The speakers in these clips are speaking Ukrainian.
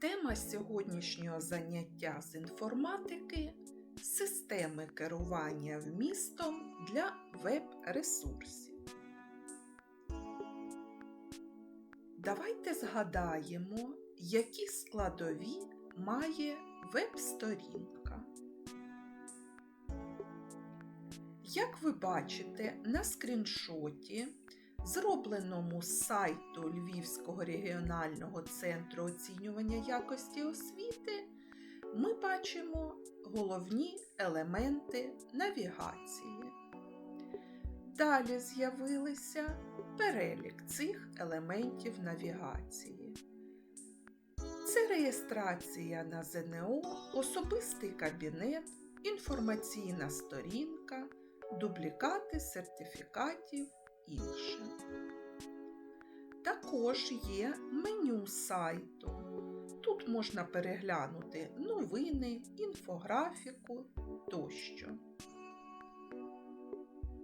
Тема сьогоднішнього заняття з інформатики системи керування вмістом для веб-ресурсів. Давайте згадаємо, які складові має веб-сторінка. Як ви бачите на скріншоті, зробленому з сайту Львівського регіонального центру оцінювання якості освіти, ми бачимо головні елементи навігації. Далі з'явилися перелік цих елементів навігації. Це реєстрація на ЗНО, особистий кабінет, інформаційна сторінка, дублікати сертифікатів інше. Також є меню сайту. Тут можна переглянути новини, інфографіку тощо.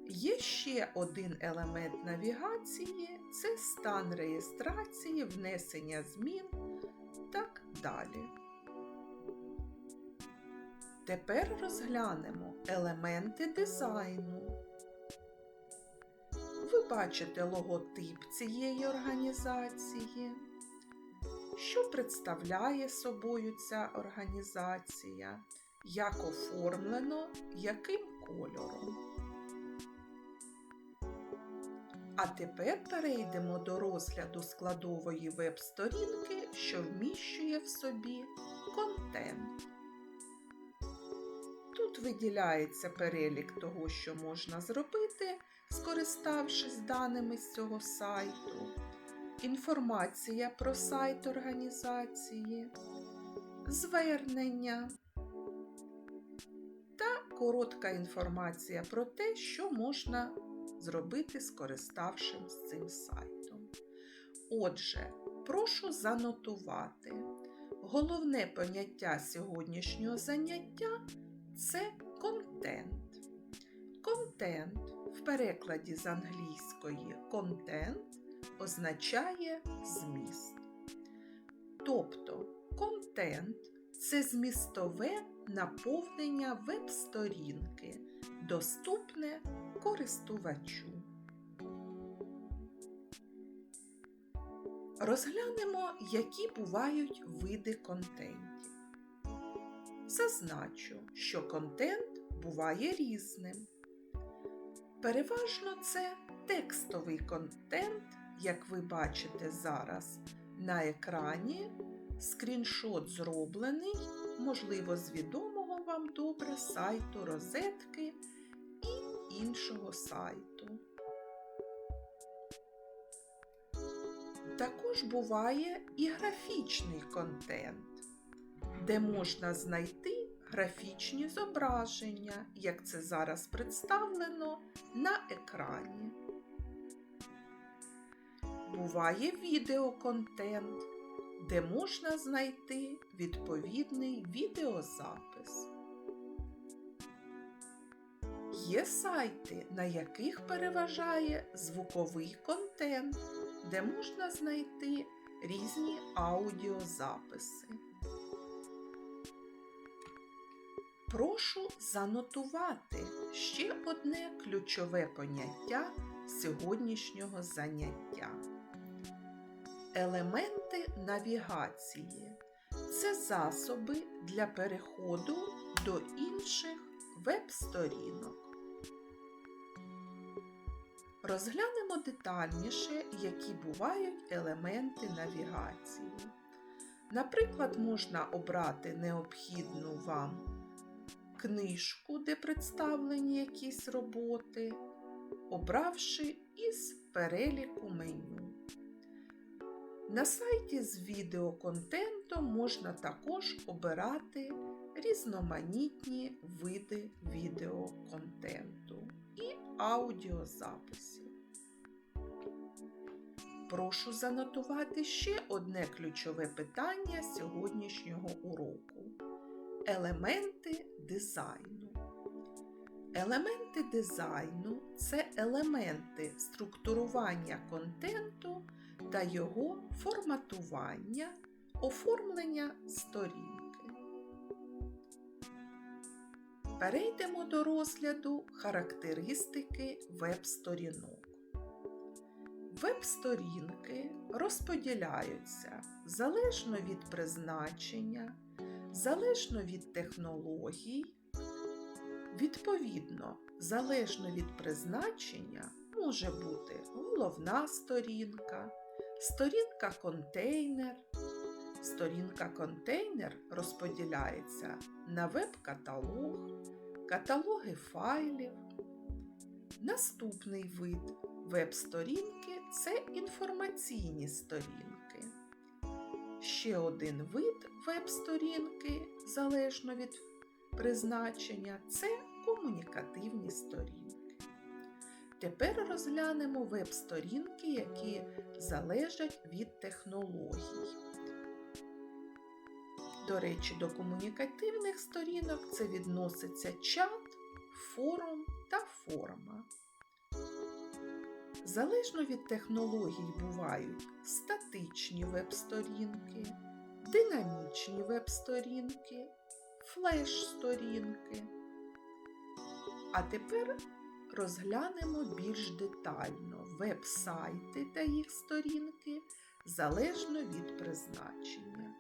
Є ще один елемент навігації це стан реєстрації, внесення змін так далі. Тепер розглянемо елементи дизайну. Ви бачите логотип цієї організації, що представляє собою ця організація, як оформлено, яким кольором. А тепер перейдемо до розгляду складової веб-сторінки, що вміщує в собі контент. Тут виділяється перелік того, що можна зробити, скориставшись даними з цього сайту, інформація про сайт організації, звернення та коротка інформація про те, що можна зробити, скориставшись цим сайтом. Отже, прошу занотувати. Головне поняття сьогоднішнього заняття це контент. Контент в перекладі з англійської контент означає зміст. Тобто контент це змістове наповнення веб-сторінки, доступне користувачу. Розглянемо, які бувають види контентів. Зазначу, що контент буває різним. Переважно це текстовий контент, як ви бачите зараз на екрані. Скріншот зроблений, можливо, з відомого вам добре сайту розетки і іншого сайту. Також буває і графічний контент, де можна знайти графічні зображення, як це зараз представлено на екрані. Буває відеоконтент, де можна знайти відповідний відеозапис. Є сайти, на яких переважає звуковий контент, де можна знайти різні аудіозаписи. Прошу занотувати ще одне ключове поняття сьогоднішнього заняття. Елементи навігації це засоби для переходу до інших веб-сторінок. Розглянемо детальніше, які бувають елементи навігації. Наприклад, можна обрати необхідну вам книжку, де представлені якісь роботи, обравши із переліку меню. На сайті з відеоконтентом можна також обирати різноманітні види відеоконтенту і аудіозаписів. Прошу занотувати ще одне ключове питання сьогоднішнього уроку елементи дизайну. Елементи дизайну це елементи структурування контенту та його форматування, Оформлення сторінки. Перейдемо до розгляду характеристики веб-сторінок. Веб-сторінки розподіляються залежно від призначення, залежно від технологій. Відповідно, залежно від призначення може бути головна сторінка, сторінка контейнер. Сторінка контейнер розподіляється на веб-каталог, каталоги файлів. Наступний вид веб-сторінки це інформаційні сторінки. Ще один вид веб-сторінки, залежно від призначення, це комунікативні сторінки. Тепер розглянемо веб-сторінки, які залежать від технологій. До речі, до комунікативних сторінок це відноситься чат, форум та форма. Залежно від технологій бувають статичні веб-сторінки, динамічні веб-сторінки, флеш-сторінки. А тепер розглянемо більш детально веб-сайти та їх сторінки залежно від призначення.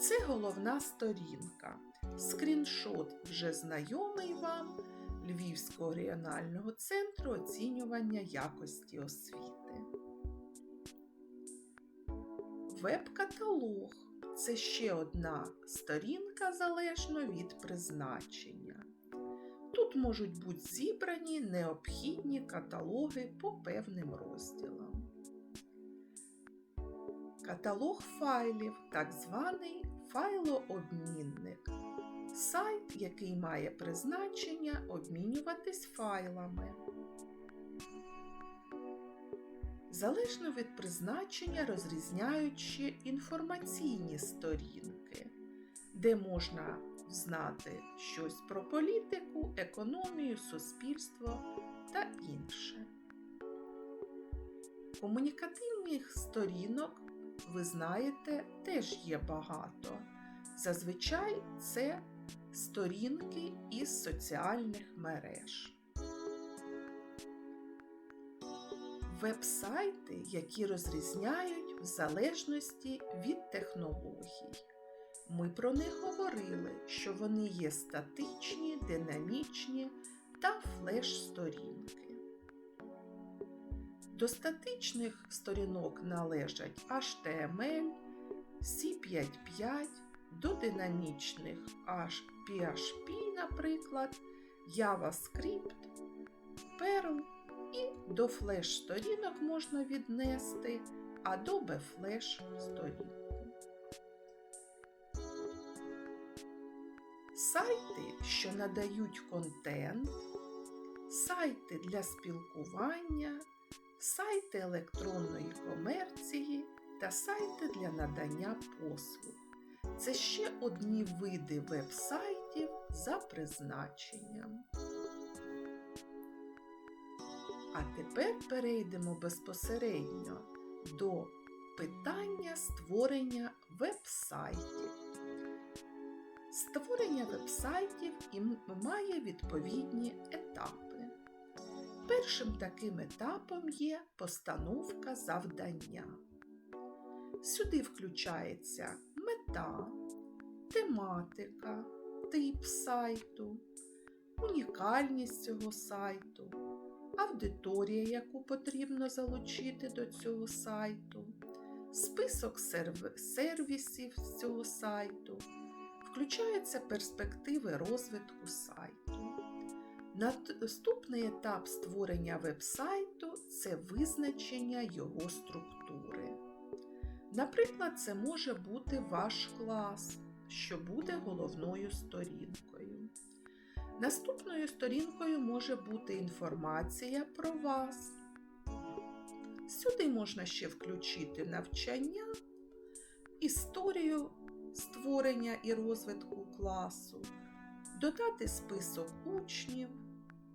Це головна сторінка. Скріншот вже знайомий вам Львівського регіонального центру оцінювання якості освіти. Веб-каталог це ще одна сторінка залежно від призначення. Тут можуть бути зібрані необхідні каталоги по певним розділам. Каталог файлів, так званий файлообмінник. Сайт, який має призначення обмінюватись файлами. Залежно від призначення розрізняють ще інформаційні сторінки, де можна знати щось про політику, економію, суспільство та інше. Комунікативних сторінок, ви знаєте, теж є багато. Зазвичай це сторінки із соціальних мереж. Веб-сайти, які розрізняють в залежності від технологій. Ми про них говорили, що вони є статичні, динамічні та флеш-сторінки. До статичних сторінок належать HTML, C55, до динамічних PHP, наприклад, JavaScript, Perl і до флеш-сторінок можна віднести Adobe Flash сторінку. Сайти, що надають контент, сайти для спілкування, сайти електронної комерції та сайти для надання послуг. Це ще одні види веб-сайтів за призначенням. А тепер перейдемо безпосередньо до питання створення веб-сайтів. Створення веб-сайтів має відповідні етапи. Першим таким етапом є постановка завдання. Сюди включається мета, тематика, тип сайту, унікальність цього сайту, аудиторія, яку потрібно залучити до цього сайту, список сервісів з цього сайту, включаються перспективи розвитку сайту. Наступний етап створення веб-сайту це визначення його структури. Наприклад, це може бути ваш клас, що буде головною сторінкою. Наступною сторінкою може бути інформація про вас. Сюди можна ще включити навчання, історію створення і розвитку класу, додати список учнів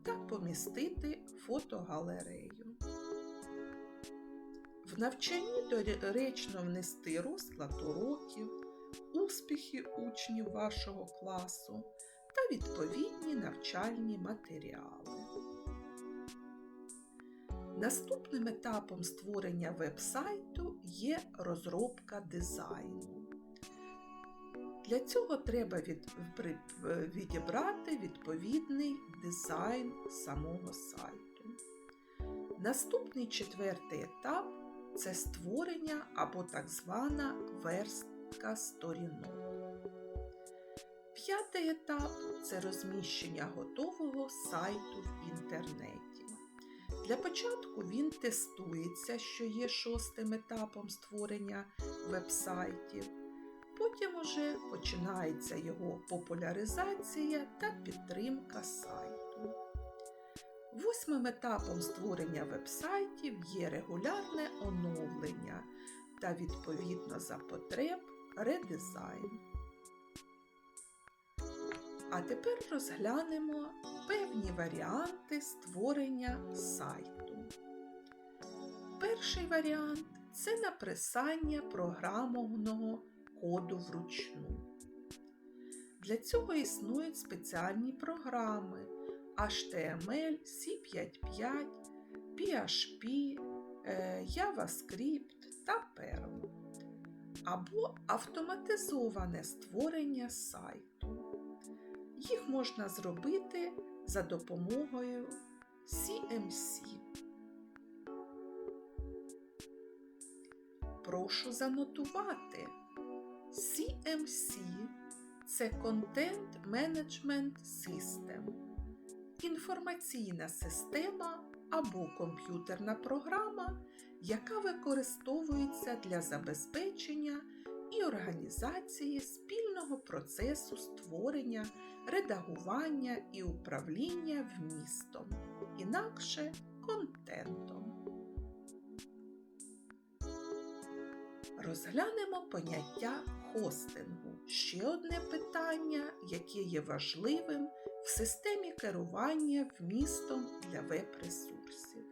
та помістити фотогалерею. В навчанні доречно внести розклад уроків, успіхи учнів вашого класу та відповідні навчальні матеріали. Наступним етапом створення веб-сайту є розробка дизайну. Для цього треба від, відібрати відповідний дизайн самого сайту. Наступний четвертий етап це створення або так звана верстка сторінок. П'ятий етап це розміщення готового сайту в інтернеті. Для початку він тестується, що є шостим етапом створення веб-сайтів. Потім уже починається його популяризація та підтримка сайту. Восьмим етапом створення веб-сайтів є регулярне оновлення та відповідно за потреб редизайн. А тепер розглянемо певні варіанти створення сайту. Перший варіант це написання програмного коду вручну. Для цього існують спеціальні програми HTML, C55, PHP, е, JavaScript та Perl. Або автоматизоване створення сайту. Їх можна зробити за допомогою CMC. Прошу занотувати. CMC це Content Management System, інформаційна система або комп'ютерна програма, яка використовується для забезпечення і організації спільного процесу створення, редагування і управління вмістом, інакше контентом. Розглянемо поняття хостингу. Ще одне питання, яке є важливим в системі керування вмістом для веб-ресурсів.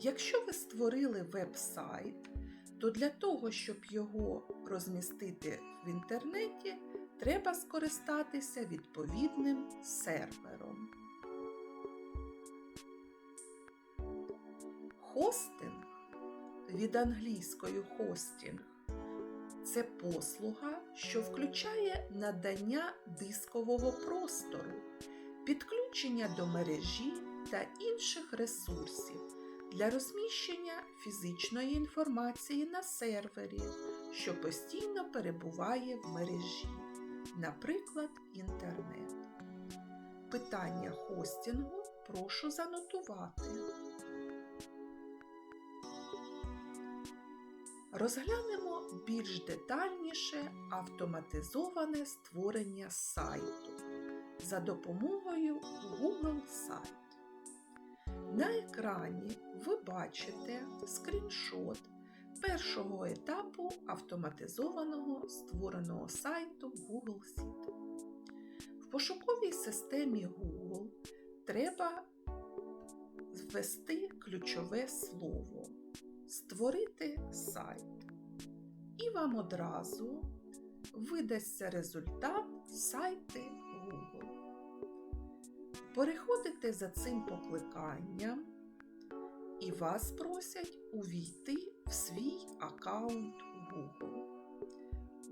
Якщо ви створили веб-сайт, то для того, щоб його розмістити в інтернеті, треба скористатися відповідним сервером. Хостинг від англійської хостінг це послуга, що включає надання дискового простору, підключення до мережі та інших ресурсів для розміщення фізичної інформації на сервері, що постійно перебуває в мережі, наприклад, інтернет. Питання хостінгу прошу занотувати. Розглянемо більш детальніше автоматизоване створення сайту за допомогою Google Сайт. На екрані ви бачите скріншот першого етапу автоматизованого створеного сайту Google Sheet. В пошуковій системі Google треба ввести ключове слово Створити сайт. І вам одразу видасться результат сайти Google. Переходите за цим покликанням і вас просять увійти в свій аккаунт Google.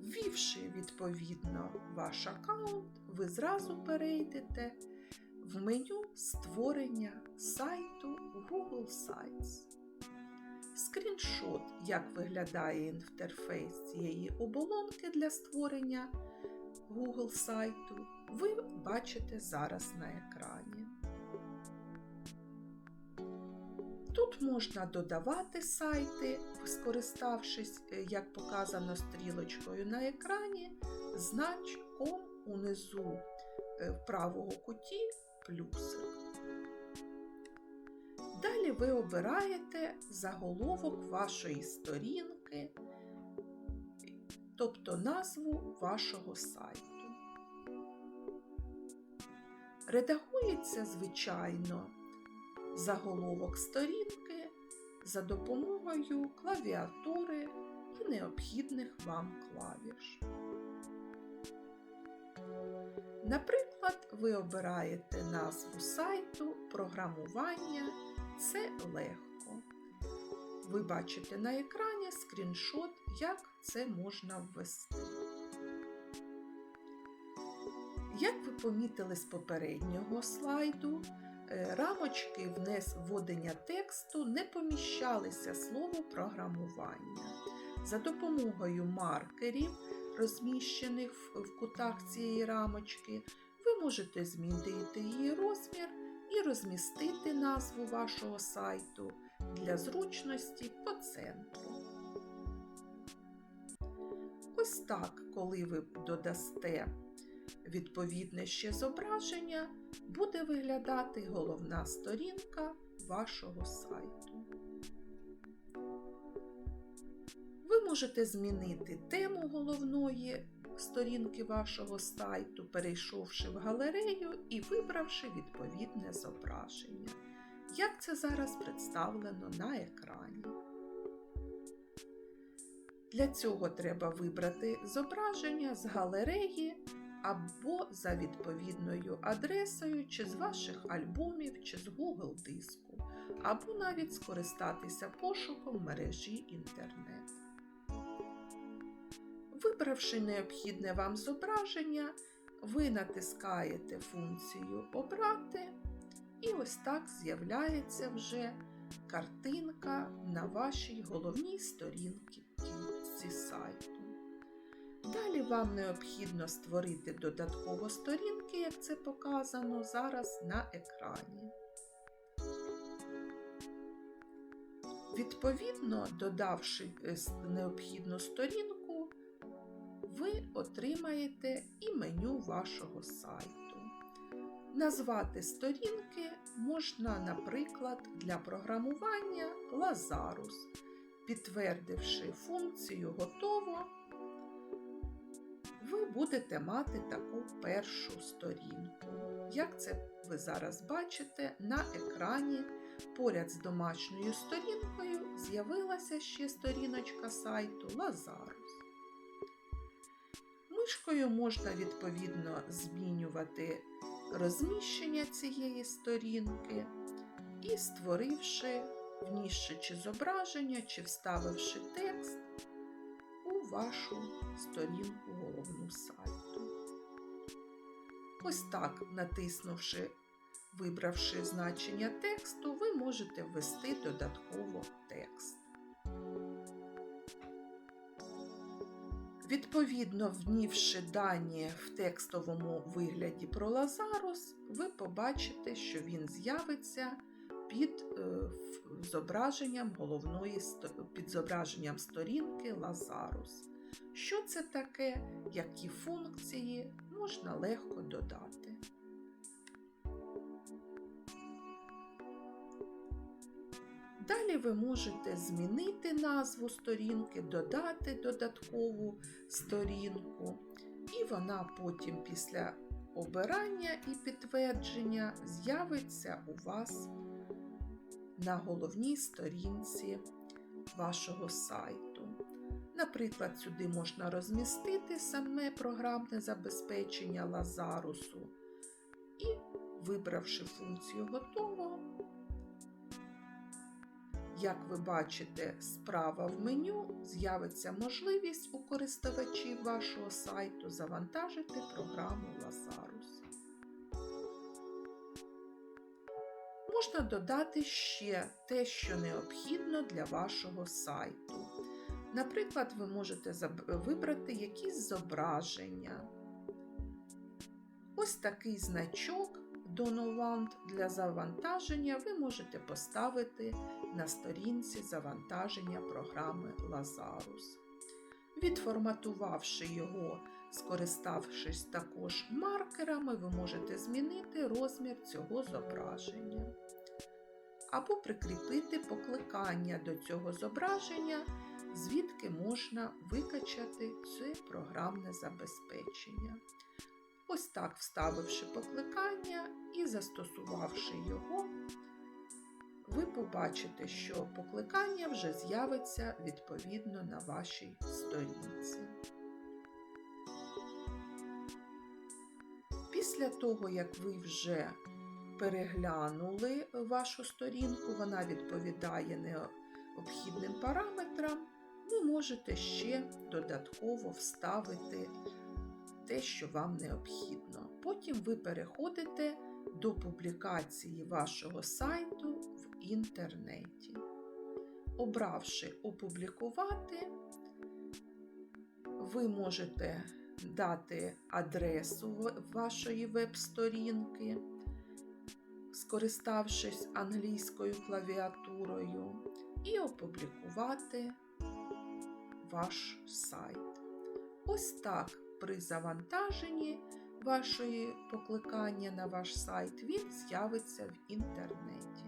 Ввівши відповідно ваш аккаунт, ви зразу перейдете в меню створення сайту Google Sites. Скріншот, як виглядає інтерфейс цієї оболонки для створення Google сайту, ви бачите зараз на екрані. Тут можна додавати сайти, скориставшись, як показано стрілочкою на екрані, значком унизу в правого куті плюсик. Далі ви обираєте заголовок вашої сторінки, тобто назву вашого сайту. Редагується, звичайно, заголовок сторінки за допомогою клавіатури і необхідних вам клавіш. Наприклад, ви обираєте назву сайту програмування це легко. Ви бачите на екрані скріншот, як це можна ввести. Як ви помітили з попереднього слайду, е, рамочки внес вводення тексту не поміщалися слово програмування. За допомогою маркерів, розміщених в- в кутах цієї рамочки, ви можете змінити її розмір і розмістити назву вашого сайту для зручності по центру. Ось так, коли ви додасте відповідне ще зображення, буде виглядати головна сторінка вашого сайту. Ви можете змінити тему головної сторінки вашого сайту, перейшовши в галерею і вибравши відповідне зображення. Як це зараз представлено на екрані. Для цього треба вибрати зображення з галереї або за відповідною адресою, чи з ваших альбомів, чи з Google диску, або навіть скористатися пошуком мережі інтернет. Вибравши необхідне вам зображення, ви натискаєте функцію Обрати, і ось так з'являється вже картинка на вашій головній сторінці сайту. Далі вам необхідно створити додатково сторінки, як це показано зараз на екрані. Відповідно, додавши е, необхідну сторінку, ви отримаєте і меню вашого сайту. Назвати сторінки можна, наприклад, для програмування Lazarus. Підтвердивши функцію Готово, ви будете мати таку першу сторінку. Як це ви зараз бачите, на екрані поряд з домашньою сторінкою з'явилася ще сторіночка сайту Lazarus. Мишкою можна відповідно змінювати розміщення цієї сторінки і створивши, внісши чи зображення, чи вставивши текст у вашу сторінку головну сайту. Ось так, натиснувши, вибравши значення тексту, ви можете ввести додатково текст. Відповідно, внівши дані в текстовому вигляді про Лазарус, ви побачите, що він з'явиться під е, зображенням головної під зображенням сторінки Лазарус. Що це таке, які функції можна легко додати. Далі ви можете змінити назву сторінки, додати додаткову сторінку, і вона потім після обирання і підтвердження з'явиться у вас на головній сторінці вашого сайту. Наприклад, сюди можна розмістити саме програмне забезпечення Лазарусу і, вибравши функцію Готово, як ви бачите, справа в меню з'явиться можливість у користувачів вашого сайту завантажити програму Lazarus. Можна додати ще те, що необхідно для вашого сайту. Наприклад, ви можете вибрати якісь зображення. Ось такий значок Donovan для завантаження ви можете поставити на сторінці завантаження програми Lazarus. Відформатувавши його, скориставшись також маркерами, ви можете змінити розмір цього зображення. Або прикріпити покликання до цього зображення, звідки можна викачати це програмне забезпечення. Ось так, вставивши покликання і застосувавши його, ви побачите, що покликання вже з'явиться відповідно на вашій сторінці. Після того, як ви вже переглянули вашу сторінку, вона відповідає необхідним параметрам, ви можете ще додатково вставити те, що вам необхідно. Потім ви переходите до публікації вашого сайту в інтернеті. Обравши опублікувати, ви можете дати адресу вашої веб-сторінки, скориставшись англійською клавіатурою, і опублікувати ваш сайт. Ось так при завантаженні вашої покликання на ваш сайт він з'явиться в інтернеті.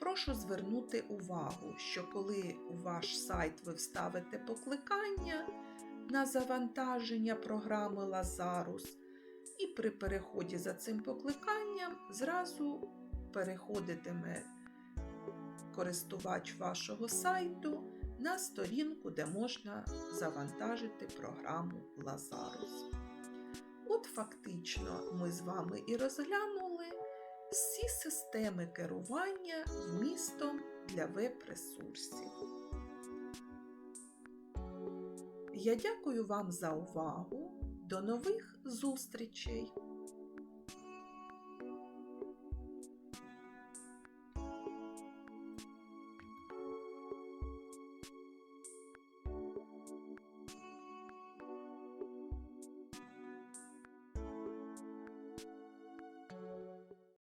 Прошу звернути увагу, що коли у ваш сайт ви вставите покликання на завантаження програми Lazarus, і при переході за цим покликанням зразу переходитиме користувач вашого сайту на сторінку, де можна завантажити програму Lazarus. От фактично ми з вами і розглянули всі системи керування вмістом для веб-ресурсів. Я дякую вам за увагу. До нових зустрічей!